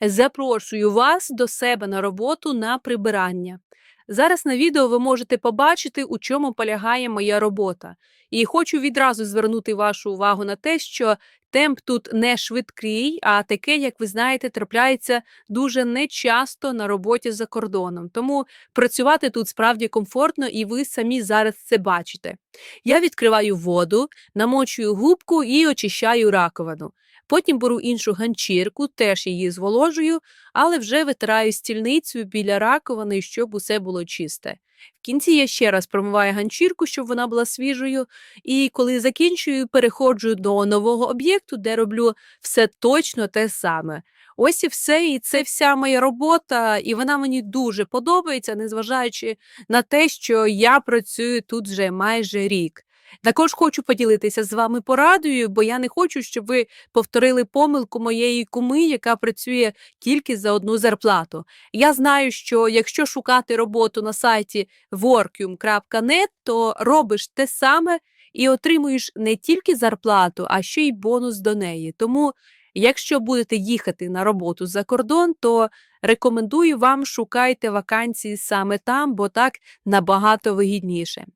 Запрошую вас до себе на роботу на прибирання. Зараз на відео ви можете побачити, у чому полягає моя робота. І хочу відразу звернути вашу увагу на те, що темп тут не швидкий, а таке, як ви знаєте, трапляється дуже нечасто на роботі за кордоном. Тому працювати тут справді комфортно, і ви самі зараз це бачите. Я відкриваю воду, намочую губку і очищаю раковину. Потім беру іншу ганчірку, теж її зволожую, але вже витираю стільницю біля раковини, щоб усе було чисте. В кінці я ще раз промиваю ганчірку, щоб вона була свіжою, і коли закінчую, переходжу до нового об'єкту, де роблю все точно те саме. Ось і все, і це вся моя робота, і вона мені дуже подобається, незважаючи на те, що я працюю тут вже майже рік. Також хочу поділитися з вами порадою, бо я не хочу, щоб ви повторили помилку моєї куми, яка працює тільки за одну зарплату. Я знаю, що якщо шукати роботу на сайті workium.net, то робиш те саме і отримуєш не тільки зарплату, а ще й бонус до неї. Тому, якщо будете їхати на роботу за кордон, то рекомендую вам шукайте вакансії саме там, бо так набагато вигідніше.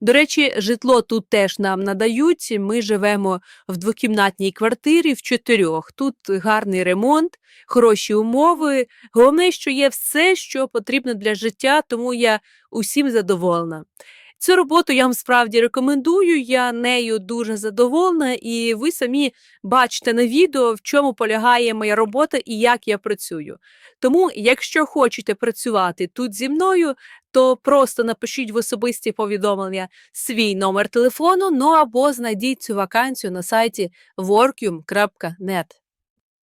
До речі, житло тут теж нам надають. Ми живемо в двокімнатній квартирі в чотирьох. Тут гарний ремонт, хороші умови. Головне, що є все, що потрібно для життя, тому я усім задоволена. Цю роботу я вам справді рекомендую. Я нею дуже задоволена, і ви самі бачите на відео, в чому полягає моя робота і як я працюю. Тому, якщо хочете працювати тут зі мною, то просто напишіть в особисті повідомлення свій номер телефону, ну або знайдіть цю вакансію на сайті workium.net.